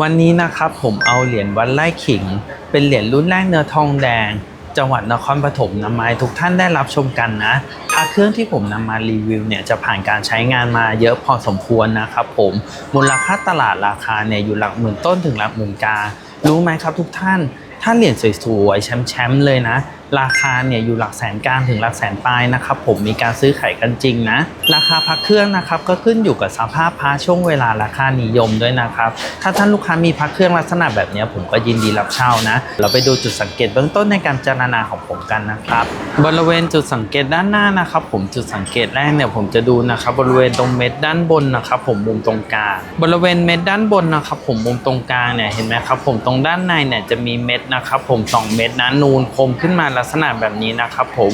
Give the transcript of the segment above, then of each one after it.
วันนี้นะครับผมเอาเหรียญวัดไร่ขิง เป็นเหรียญรุ่นแรกเนื้อทองแดง จังหวัดนครปฐมนำมาให้ทุกท่านได้รับชมกันนะพระเครื่องที่ผมนำมารีวิวเนี่ยจะผ่านการใช้งานมาเยอะพอสมควรนะครับผมมูลค่าตลาดราคาเนี่ยอยู่หลักหมื่นต้นถึงหลักหมื่นกา รู้ไหมครับทุกท่าน ถ้าเหรียญสวยๆแชมป์ๆเลยนะ ราคาเนี่ยอยู่หลักแสนกลางถึงหลักแสนปลายนะครับผมมีการซื้อขายกันจริงนะ ราคาพักเครื่องนะครับก็ขึ้นอยู่กับสภาพพระช่วงเวลาราคานิยมด้วยนะครับถ้าท่านลูกค้ามีพักเครื่องลักษณะแบบนี้ผมก็ยินดีรับเช่านะ เราไปดูจุดสังเกตเบื้องต้นในการเจารณาของผมกันนะครับ บริเวณจุดสังเกตด้านหน้านะครับ ผมจุดสังเกตแรกเนี่ยผมจะดูนะครับบริเวณตรงเม็ดด้านบนนะครับผมมุมตรงกลางบริเวณเม็ดด้านบนนะครับผมมุมตรงกลางเนี่ยเห็นไหมครับผมตรงด้านในเนี่ยจะมีเม็ดนะครับผมสองเม็ดนะนูนคมขึ้นมาลักษณะแบบนี้นะครับผม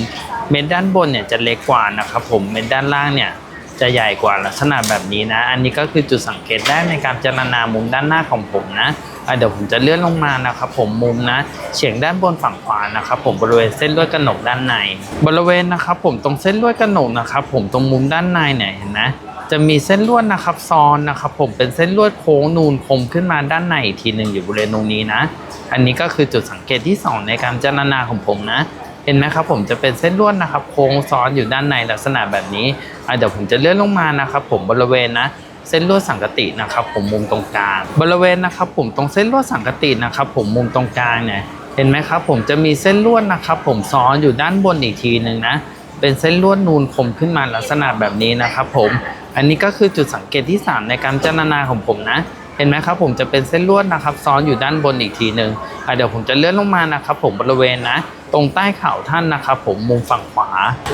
เม็ดด้านบนเนี่ยจะเล็กกว่านะครับผมเม็ดด้านล่างเนี่ยจะใหญ่กว่าลักษณะแบบนี้นะ อันนี้ก็คือจุดสังเกตได้ในการเจารณามุมด้านหน้าของผมนะอะเดี๋ยวผมจะเลื่อนลงมานะครับผมมุมนะเฉียงด้านบนฝั่งขวานะครับผมบริเวณเส้นลวดกระหนกด้านใน บริเวณนะครับผมตรงเส้นลวดกระหนกนะครับผมตรงมุมด้านในเนี่ยเห็นไหม จะมีเส้นลวดนะครับซ้อนนะครับ ผมเป็นเส้นลวดโค้งนูนคมขึ้นมาด้านในอีกทีหนึ่งอยู่บริเวณตรงนี้นะ อันนี้ก็คือจุดสังเกตที่สองในการเจารณาของผมนะ เห็นไหมครับผมจะเป็นเส้นลวดนะครับ โค้งซ้อนอยู่ด้านในลักษณะแบบนี้เดี๋ยวผมจะเลื่อนลงมานะครับ ผมบริเวณนะเส้นลวดสังกตินะครับ ผมมุมตรงกลาง บริเวณนะครับ ผมตรงเส้นลวดสังกตินะครับ ผมมุมตรงกลางเนี่ยเห็นไหมครับ ผมจะมีเส้นลวดนะครับ ผมซ้อนอยู่ด้านบนอีกทีหนึ่งนะเป็นเส้นลวดนูนคมขึ้นมาลักษณะแบบนี้นะครับ ผม อันนี้ก็คือจุดสังเกตที่ 3 ในการเจารณาของผมนะ เห็นไหมครับผมจะเป็นเส้นลวดนะครับ ซ้อนอยู่ด้านบนอีกทีหนึ่งอะเดี๋ยวผมจะเลื่อนลงมานะครับผมบริเวณนะ ตรงใต้เข่าท่านนะครับผมมุมฝั่งขวา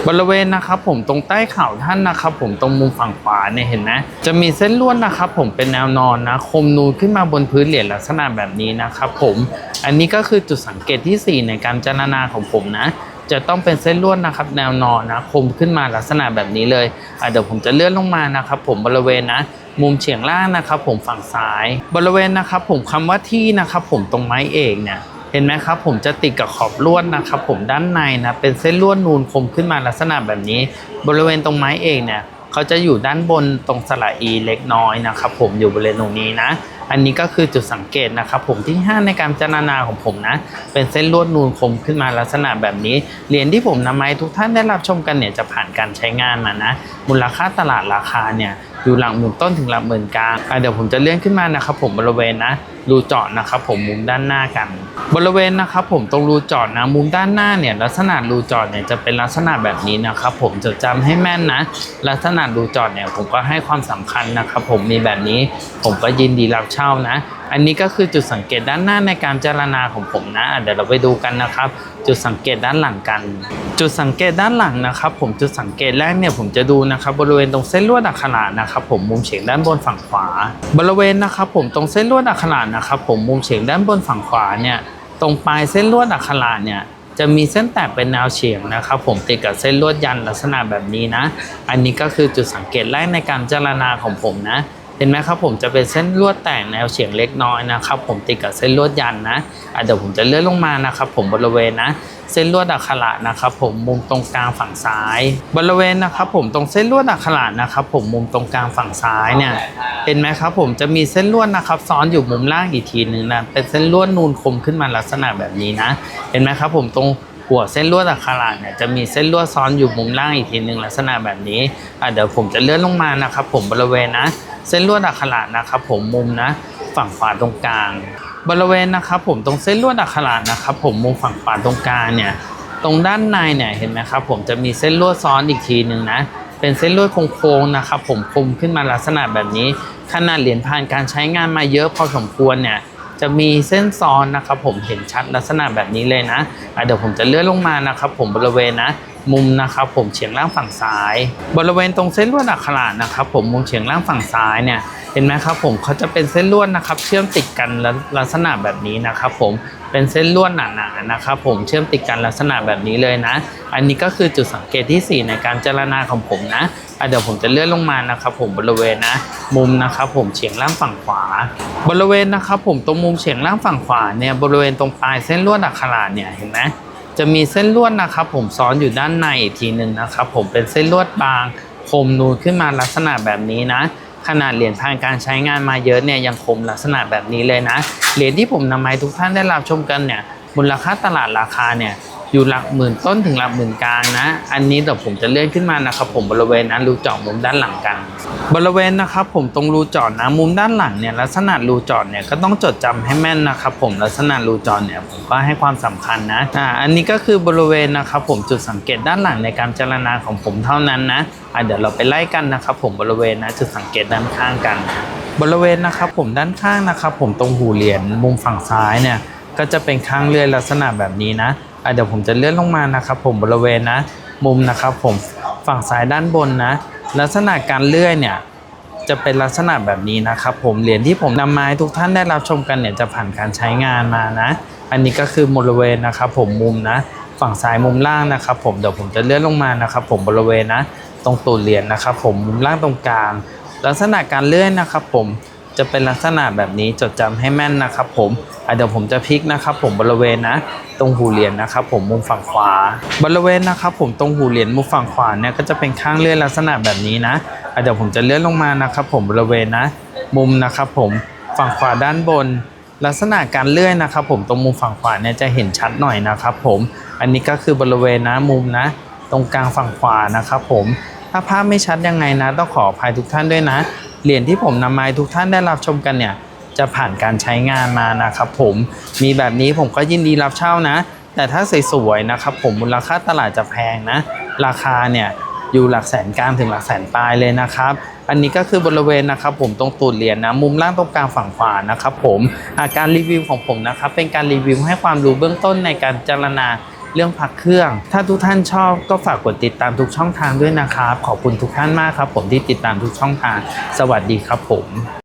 บริเวณนะครับผมตรงใต้เข่าท่านนะครับผมตรงมุมฝั่งขวาเนี่ยเห็นไหมจะมีเส้นลวดนะครับผมเป็นแนวนอนนะคมนูนขึ้นมาบนพื้นเหรียญลักษณะแบบนี้นะครับผม อันนี้ก็คือจุดสังเกตที่ 4 ในการเจารณาของผมนะ จะต้องเป็นเส้นลวดนะครับ แนวนอนนะคมขึ้นมาลักษณะแบบนี้เลยเดี๋ยวผมจะเลื่อนลงมานะครับ ผมบริเวณนะมุมเฉียงล่างนะครับ ผมฝั่งซ้าย บริเวณนะครับ ผมคำว่าที่นะครับ ผมตรงไม้เอกเนี่ยเห็นไหมครับผมจะติดกับขอบลวดนะครับ ผมด้านในนะเป็นเส้นลวดนูนคมขึ้นมาลักษณะแบบนี้ บริเวณตรงไม้เอกเนี่ยเขาจะอยู่ด้านบนตรงสระอีเล็กน้อยนะครับ ผมอยู่บริเวณตรงนี้นะ อันนี้ก็คือจุดสังเกตนะครับผมที่ 5 ในการพิจารณาของผมนะ เป็นเส้นลวดนูนคมขึ้นมาลักษณะแบบนี้ เหรียญที่ผมนำมาให้ทุกท่านได้รับชมกันเนี่ยจะผ่านการใช้งานมานะ มูลค่าตลาดราคาเนี่ย อยู่หลังหมื่นต้นถึงหลังหมื่นกลางเดี๋ยวผมจะเลื่อนขึ้นมานะครับผมบริเวณนะรูเจาะนะครับผมมุมด้านหน้ากัน บริเวณนะครับผมตรงรูเจาะนะมุมด้านหน้าเนี่ยลักษณะรูเจาะเนี่ยจะเป็นลักษณะแบบนี้นะครับผมจะจำให้แม่นนะ ลักษณะรูเจาะเนี่ยผมก็ให้ความสำคัญนะครับผมมีแบบนี้ผมก็ยินดีรับเช่านะ อันนี้ก็คือจุดสังเกตด้านหน้าในการเจารณาของผมนะ เดี๋ยวเราไปดูกันนะครับ จุดสังเกตด้านหลังกัน จุดสังเกตด้านหลังนะครับ ผมจุดสังเกตแรกเนี่ยผมจะดูนะครับบริเวณตรงเส้นลวดอักขระนะครับผมมุมเฉียงด้านบนฝั่งขวา บริเวณนะครับผมตรงเส้นลวดอักขระนะครับผมมุมเฉียงด้านบนฝั่งขวาเนี่ยตรงปลายเส้นลวดอักขระเนี่ยจะมีเส้นแตกเป็นแนวเฉียงนะครับ ผมติดกับเส้นลวดยันลักษณะแบบนี้นะ อันนี้ก็คือจุดสังเกตแรกในการเจารณาของผมนะ ห็นไหมครับผมจะเป็นเส้นลวดแต่งแนวเฉียงเล็กน้อยนะครับผมติดกับเส้นลวดยันนะเดี๋ยวผมจะเลื่อนลงมานะครับผมบริเวณนะเส้นลวดอักขระนะครับผมมุมตรงกลางฝั่งซ้าย บริเวณนะครับผมตรงเส้นลวดอักขระนะครับผมมุมตรงกลางฝั่งซ้ายเนี่ยเห็นไหมครับผมจะมีเส้นลวดนะครับซ้อนอยู่มุมล่างอีกทีหนึ่งนะเป็นเส้นลวดนูนคมขึ้นมาลักษณะแบบนี้นะ เห็นไหมครับผมตรงหัวเส้นลวดอักขระเนี่ยจะมีเส้นลวดซ้อนอยู่มุมล่างอีกทีหนึ่งลักษณะแบบนี้เดี๋ยวผมจะเลื่อนลงมานะครับผมบริเวณนะ เส้นลวดอักขระนะครับผมมุมนะฝั่งขวาตรงกลาง บริเวณนะครับผมตรงเส้นลวดอักขระนะครับผมมุมฝั่งขวาตรงกลางเนี่ยตรงด้านในเนี่ยเห็นไหมครับผมจะมีเส้นลวดซ้อนอีกทีหนึ่งนะเป็นเส้นลวดโค้งๆนะครับผมคมขึ้นมาลักษณะแบบนี้ขนาดเหรียญผ่านการใช้งานมาเยอะพอสมควรเนี่ย จะมีเส้นซ้อนนะครับผมเห็นชัดลักษณะแบบนี้เลยนะะเดี๋ยวผมจะเลื่อนลงมานะครับผมบริเวณนะมุมนะครับผมเฉียงล่างฝั่งซ้าย บริเวณตรงเส้นลวดอักขระนะครับผมมุมเฉียงล่างฝั่งซ้ายเนี่ยเห็นไหมครับผมเขาจะเป็นเส้นลวดนะครับเชื่อมติดกันลักษณะแบบนี้นะครับผม เป็นเส้นลวดหนาๆนะครับผมเชื่อมติดกันลักษณะแบบนี้เลยนะ อันนี้ก็คือจุดสังเกตที่ 4 ในการเจรณาของผมนะะเดี๋ยวผมจะเลื่อนลงมานะครับผมบริเวณนะ มุมนะครับผมเฉียงล่างฝั่งขวา บริเวณนะครับผมตรงมุมเฉียงล่างฝั่งขวาเนี่ยบริเวณตรงปลายเส้นลวดอักขระเนี่ยเห็นไหมจะมีเส้นลวดนะครับผมซ้อนอยู่ด้านในอีกทีหนึ่งนะครับผมเป็นเส้นลวดบางคมนูนขึ้นมาลักษณะแบบนี้นะ ขนาดเหรียญผ่านการใช้งานมาเยอะเนี่ยยังคมลักษณะแบบนี้เลยนะ เหรียญที่ผมนำมาให้ทุกท่านได้รับชมกันเนี่ย มูลค่าตลาดราคาเนี่ยอยู่หลักหมื่นต้นถึงหลักหมื่นกลางนะ อันนี้เดี๋ยวผมจะเลื่อนขึ้นมานะครับ ผมบริเวณนั้นรูเจาะมุมด้านหลังกัน บริเวณนะครับผมตรงรูจาะนะมุมด้านหลังเนี่ยลักษณะรูจาะเนี่ยก็ต้องจดจำให้แม่นนะครับผมลักษณะรูจาะเนี่ยผมก็ให้ความสำคัญนะอ่าอันนี้ก็คือบริเวณนะครับผมจุดสังเกตด้านหลังในการเจรณาของผมเท่านั้นนะอะเดี๋ยวเราไปไล่กันนะครับผมบริเวณนะจุดสังเกตด้านข้างกัน บริเวณนะครับผมด้านข้างนะครับผมตรงหูเหรียญมุมฝั่งซ้ายเนี่ย ก็จะเป็นข้างเลื่อยลักษณะแบบนี้นะะเดี๋ยวผมจะเลื่อนลงมานะครับ ผมบริเวณนะ มุมนะครับผมฝั่งซ้ายด้านบนนะ ลักษณะการเลื่อยเนี่ยจะเป็นลักษณะแบบนี้นะครับผมเหรียญที่ผมนำมาให้ทุกท่านได้รับชมกันเนี่ยจะผ่านการใช้งานมานะ อันนี้ก็คือบริเวณนะครับผมมุมนะ ฝั่งซ้ายมุมล่างนะครับ ผมเดี๋ยวผมจะเลื่อนลงมานะครับผมบริเวณนะ ตรงตูดเหรียญนะครับ ผมมุมล่างตรงกลางลักษณะการเลื่อยนะครับผม จะเป็นลักษณะแบบนี้จดจำให้แม่นนะครับผมเดี๋ยวผมจะพลิกนะครับผมบริเวณนะ ตรงหูเหรียญนะครับผมมุมฝั่งขวา บริเวณนะครับผมตรงหูเหรียญมุมฝั่งขวาเนี่ยก็จะเป็นข้างเลื่อยลักษณะแบบนี้นะเดี๋ยวผมจะเลื่อนลงมานะครับผมบริเวณนะ มุมนะครับผมฝั่งขวาด้านบน ลักษณะการเลื่อยนะครับผมตรงมุมฝั่งขวาเนี่ยจะเห็นชัดหน่อยนะครับผมอันนี้ก็คือบริเวณนะมุมนะ ตรงกลางฝั่งขวานะครับผมถ้าภาพไม่ชัดยังไงนะ ต้องขออภัยทุกท่านด้วยนะ เหรียญที่ผมนำมาให้ทุกท่านได้รับชมกันเนี่ยจะผ่านการใช้งานมานะครับผมมีแบบนี้ผมก็ยินดีรับเช่านะ แต่ถ้าสวยๆนะครับผมมูลค่าตลาดจะแพงนะ ราคาเนี่ยอยู่หลักแสนกลางถึงหลักแสนปลายเลยนะครับ อันนี้ก็คือบริเวณนะครับผมตรงตูดเหรียญนะมุมล่างตรงกลางฝั่งขวานะครับผมอาการรีวิวของผมนะครับเป็นการรีวิวให้ความรู้เบื้องต้นในการเจรณา เรื่องพักเครื่อง ถ้าทุกท่านชอบก็ฝากกดติดตามทุกช่องทางด้วยนะครับ ขอบคุณทุกท่านมากครับ ผมที่ติดตามทุกช่องทาง สวัสดีครับผม